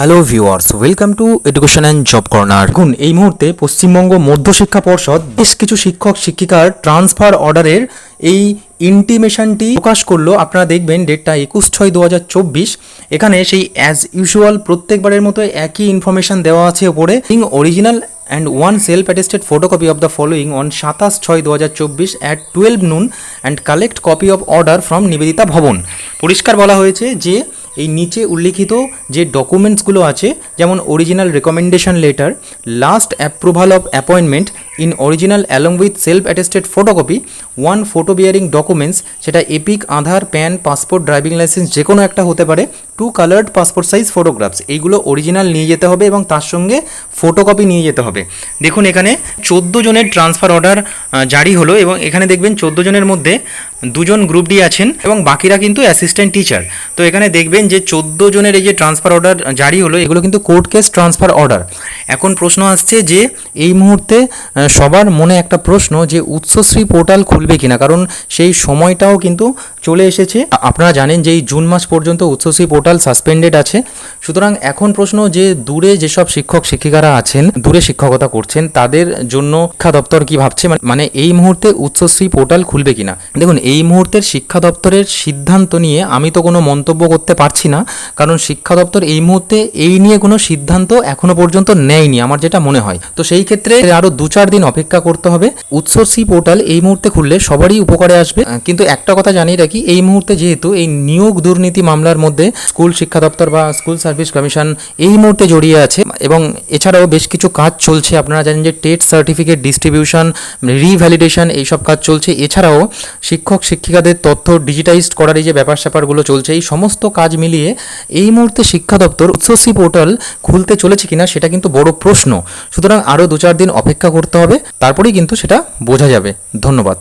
Hello viewers welcome to education and job corner দেখুন, এই মুহূর্তে পশ্চিমবঙ্গ মধ্যশিক্ষা পর্ষদ বেশ কিছু শিক্ষক, শিক্ষিকার ট্রান্সফার অর্ডারের এই ইন্টিমেশনটি প্রকাশ করল। আপনারা দেখবেন ডেটটা একুশ ছয় দু এখানে সেই অ্যাজ ইউজুয়াল প্রত্যেকবারের মতো একই ইনফরমেশন দেওয়া আছে ওপরে। ইং original and one self attested photocopy of the following on সাতাশ ছয় দু হাজার চব্বিশ at twelve noon and collect copy of order from Nivedita Bhavan পরিষ্কার বলা হয়েছে যে এই নিচে উল্লিখিত যে ডকুমেন্টসগুলো আছে যেমন original recommendation letter last approval of appointment in original along with self attested photocopy one photo bearing documents সেটা EPIC Aadhaar PAN passport driving licence যে কোনো একটা হতে পারে two coloured passport size photographs এইগুলো অরিজিনাল নিয়ে যেতে হবে এবং তার সঙ্গে ফটোকপি নিয়ে যেতে হবে। দেখুন এখানে চোদ্দ জনের ট্রান্সফার অর্ডার জারি হলো এবং এখানে দেখবেন চোদ্দ জনের মধ্যে দুজন গ্রুপ ডি আছেন এবং বাকিরা কিন্তু অ্যাসিস্ট্যান্ট টিচার তো এখানে দেখবেন যে চোদ্দ জনের এই যে ট্রান্সফার অর্ডার জারি হলো, এগুলো কিন্তু কোর্ট কেস ট্রান্সফার অর্ডার এখন প্রশ্ন আসছে যে এই মুহূর্তে সবার মনে একটা প্রশ্ন যে উৎসশ্রী পোর্টাল খুলবে কিনা কারণ সেই সময়টাও কিন্তু চলে এসেছে। আপনারা জানেন যে এই জুন মাস পর্যন্ত উৎসশ্রী পোর্টাল সাসপেন্ডেড আছে। সুতরাং এখন প্রশ্ন যে দূরে যেসব শিক্ষক, শিক্ষিকারা আছেন, দূরে শিক্ষকতা করছেন, তাদের জন্য শিক্ষা দপ্তর কি ভাবছে? মানে- মানে এই মুহূর্তে উচ্চশ্রী পোর্টাল খুলবে কিনা? দেখুন, এই মুহূর্তের শিক্ষা দপ্তরের সিদ্ধান্ত নিয়ে আমি তো কোনো মন্তব্য করতে পারছি না। কারণ শিক্ষা দপ্তর এই মুহূর্তে এই নিয়ে কোনো সিদ্ধান্ত এখনও পর্যন্ত নেয়নি, আমার যেটা মনে হয়। তো সেই ক্ষেত্রে আরও দু চার দিন অপেক্ষা করতে হবে। উৎসর্সী পোর্টাল এই মুহূর্তে খুললে সবারই উপকারে আসবে। কিন্তু একটা কথা জানিয়ে রাখি এই মুহূর্তে যেহেতু এই নিয়োগ দুর্নীতি মামলার মধ্যে স্কুল শিক্ষা দপ্তর বা স্কুল সার্ভিস কমিশন এই মুহূর্তে জড়িয়ে আছে এবং এছাড়াও বেশ কিছু কাজ চলছে। আপনারা জানেন যে টেট সার্টিফিকেট ডিস্ট্রিবিউশন, রিভ্যালিডেশন এইসব কাজ চলছে। এছাড়াও শিক্ষক, শিক্ষিকাদের তথ্য ডিজিটাইজড করার এই যে ব্যাপার স্যাপারগুলো চলছে, এই সমস্ত কাজ মিলিয়ে এই মুহূর্তে শিক্ষা দপ্তর উৎসসি পোর্টাল খুলতে চলেছে কিনা সেটা কিন্তু বড় প্রশ্ন। সুতরাং আরও দু চার দিন অপেক্ষা করতে হবে, তারপরেই কিন্তু সেটা বোঝা যাবে। ধন্যবাদ।